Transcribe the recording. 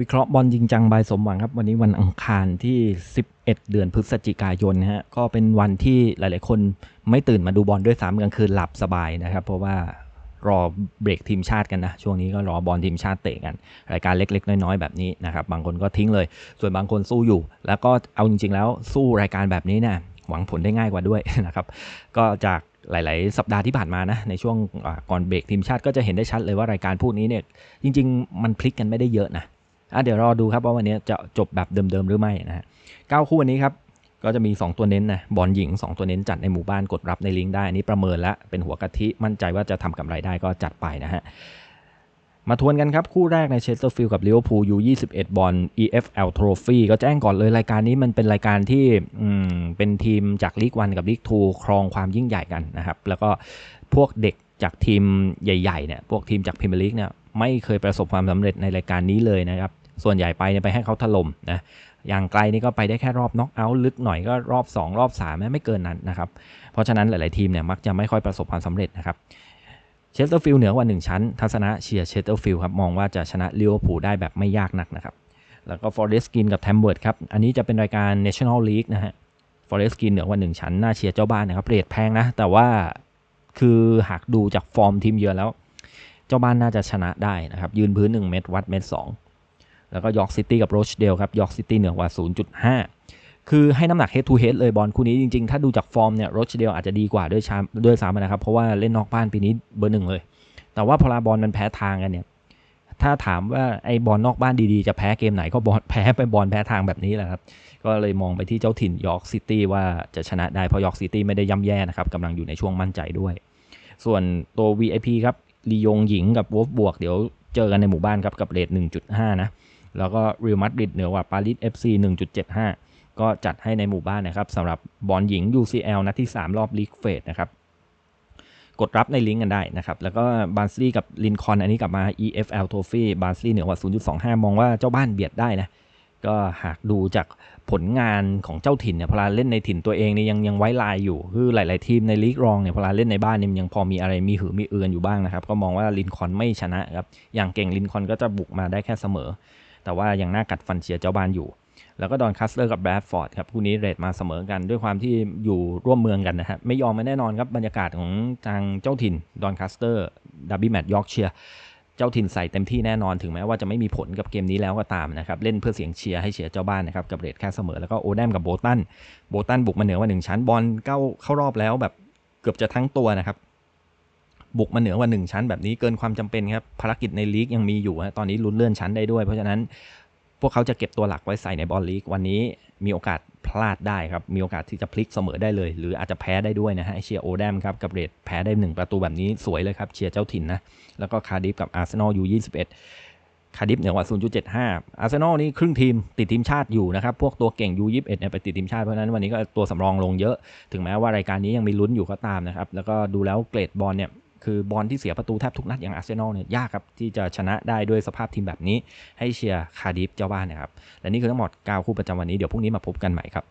วิเคราะห์บอลจริงจังบายสมหวังครับ วันนี้วันอังคารที่ 11 เดือนพฤศจิกายนนะฮะก็เป็นวันที่หลาย ๆ คนไม่ตื่นมาดูบอลด้วยซ้ำกลางคืนหลับสบายนะครับ เพราะว่ารอเบรกทีมชาติกันนะ ช่วงนี้ก็รอบอลทีมชาติเตะกัน รายการเล็ก ๆ น้อย ๆ แบบนี้นะครับ บางคนก็ทิ้งเลย ส่วนบางคนสู้อยู่ แล้วก็เอาจริง ๆ แล้วสู้รายการแบบนี้เนี่ยหวังผลได้ง่ายกว่าด้วยนะครับ ก็จากหลาย ๆ สัปดาห์ที่ผ่านมานะ ในช่วงก่อนเบรกทีมชาติก็จะเห็นได้ชัดเลยว่ารายการพวกนี้เนี่ยจริง ๆ มันพลิกกันไม่ได้เยอะนะ อะเดี๋ยวรอดูครับว่าวันนี้จะจบแบบเดิมๆหรือไม่นะฮะเก้าคู่วันนี้ครับก็จะมี 2 ตัวเน้นนะบอลหญิง 2 ตัวเน้นจัดในหมู่บ้านกดรับในลิงก์ได้นี่ประเมินแล้วเป็นหัวกะทิมั่นใจว่าจะทำกำไรได้ก็จัดไปนะฮะมาทวนกันครับ คู่แรกในเชสเตอร์ฟิลด์กับลิเวอร์พูลยู21 บอล EFL Trophy ก็แจ้งก่อนเลยรายการนี้มันเป็นรายการที่เป็นทีมจากลีกวันกับลีกทูครองความยิ่งใหญ่กันนะครับ แล้วก็พวกเด็กจากทีมใหญ่ๆเนี่ยพวกทีมจากพรีเมียร์ลีกเนี่ยไม่เคยประสบความสำเร็จในรายการนี้เลยนะครับ ส่วนใหญ่ไปเนี่ยไปให้เขาถล่มนะอย่างไกลนี่ก็ไปได้แค่รอบน็อกเอาท์ลึกหน่อยก็รอบ 2 รอบ3ไม่เกินนั้นนะครับ เพราะฉะนั้นหลาย ๆ ทีมเนี่ยมักจะไม่ค่อยประสบความสำเร็จนะครับเชสเตอร์ฟิลด์เหนือกว่า 1 ชั้น ทัศนะเชียร์เชสเตอร์ฟิลด์ครับ มองว่าจะชนะลิเวอร์พูลได้แบบไม่ยากนักนะครับ แล้วก็ฟอร์เรสกินกับแทมเบิร์ดครับ อันนี้จะเป็นรายการ National League นะฮะฟอร์เรสกินเหนือกว่า 1 ชั้น น่าเชียร์เจ้าบ้านนะครับเรทแพงนะ แต่ว่าคือหากดูจากฟอร์มทีมเยือนแล้ว เจ้าบ้านน่าจะชนะได้นะครับ ยืนพื้น 1 เมตรวัดเมตร2 แล้วก็ยอร์กซิตี้กับโรชเดลครับยอร์กซิตี้เหนือกว่า 0.5 คือให้น้ำหนัก head to head เลยบอลคู่นี้จริงๆ ถ้าดูจากฟอร์มเนี่ยโรชเดลอาจจะดีกว่าด้วยชามด้วยซ้ำนะครับ เพราะว่าเล่นนอกบ้านปีนี้เบอร์หนึ่งเลย แต่ว่าพอลาบอลมันแพ้ทางกันเนี่ยถ้าถามว่าไอ้บอลนอกบ้านดีๆ จะแพ้เกมไหนก็บอลแพ้ไปบอลแพ้ทางแบบนี้แหละครับ ก็เลยมองไปที่เจ้าถิ่นยอร์กซิตี้ว่าจะชนะได้เพราะยอร์กซิตี้ไม่ได้ย่ำแย่นะครับกำลังอยู่ในช่วงมั่นใจด้วย ส่วนตัว VIP ครับลียงหญิงกับวอฟบวกเดี๋ยวเจอกันในหมู่บ้านครับกับเรท1.5 นะ แล้วก็เรอัลมาดริดเหนือกว่าปารีส FC 1.75 ก็จัดให้ในหมู่บ้านนะครับสำหรับบอลหญิง UCL นัดที่ 3 รอบลีกเฟสนะครับกดรับในลิงก์กันได้นะครับ แล้วก็บาร์สลีกับลินคอนอันนี้กลับมา EFL Trophy บาร์สลีเหนือกว่า 0.25 มองว่าเจ้าบ้านเบียดได้นะ ก็หากดูจากผลงานของเจ้าถิ่นเนี่ยพลาเล่นในถิ่นตัวเองเนี่ยยังยังไว้ลายอยู่ คือหลาย ๆ ทีมในลีกรองเนี่ยพลาเล่นในบ้านเนี่ยยังพอมีอะไรมีหือมีเอือนอยู่บ้างนะครับ ก็มองว่าลินคอนไม่ชนะครับ อย่างเก่งลินคอนก็จะบุกมาได้แค่เสมอ แต่ว่ายังน่ากัดฟันเชียร์เจ้าบ้านอยู่ แล้วก็ดอนคัสเลอร์กับแบรดฟอร์ดครับคู่นี้เรทมาเสมอกันด้วยความที่อยู่ร่วมเมืองกันนะฮะไม่ยอมไม่แน่นอนครับบรรยากาศของทางเจ้าถิ่นดอนคัสเตอร์ดับบี้แมตต์ยอร์กเชียร์เจ้าถิ่นใส่เต็มที่แน่นอนถึงแม้ว่าจะไม่มีผลกับเกมนี้แล้วก็ตามนะครับ เล่นเพื่อเสียงเชียร์ให้เชียร์เจ้าบ้านนะครับ กับเรทแค่เสมอแล้วก็โอแดมกับโบตันโบตันบุกมาเหนือว่าหนึ่งชั้นบอลเข้าเข้ารอบแล้วแบบเกือบจะทั้งตัวนะครับ บุกมาเหนือกว่าหนึ่งชั้นแบบนี้เกินความจำเป็นครับภารกิจในลีกยังมีอยู่ตอนนี้ลุ้นเลื่อนชั้นได้ด้วย เพราะฉะนั้นพวกเขาจะเก็บตัวหลักไว้ใส่ในบอลลีกวันนี้มีโอกาสพลาดได้ครับ มีโอกาสที่จะพลิกเสมอได้เลย หรืออาจจะแพ้ได้ด้วยนะฮะเชียร์โอแดมครับ กับเรดแพ้ได้1ประตูแบบนี้สวยเลยครับ เชียร์เจ้าถิ่นนะ แล้วก็คาร์ดิฟกับอาร์เซนอลยู21คาร์ดิฟเหนือกว่า 0.75 อาร์เซนอลนี่ครึ่งทีมติดทีมชาติอยู่นะครับ พวกตัวเก่ง U21 เนี่ยไปติดทีมชาติ เพราะนั้นวันนี้ก็ตัวสำรองลงเยอะ ถึงแม้ว่ารายการนี้ยังมีลุ้นอยู่ก็ตามนะครับ แล้วก็ดูแล้วเกรดบอลเนี่ย คือบอลที่เสียประตูแทบทุกนัดอย่างอาร์เซนอลเนี่ยยากครับ ที่จะชนะได้ด้วยสภาพทีมแบบนี้ ให้เชียร์คาดิฟเจ้าบ้านนะครับ และนี่คือทั้งหมด9คู่ประจำวันนี้เดี๋ยวพรุ่งนี้มาพบกันใหม่ครับ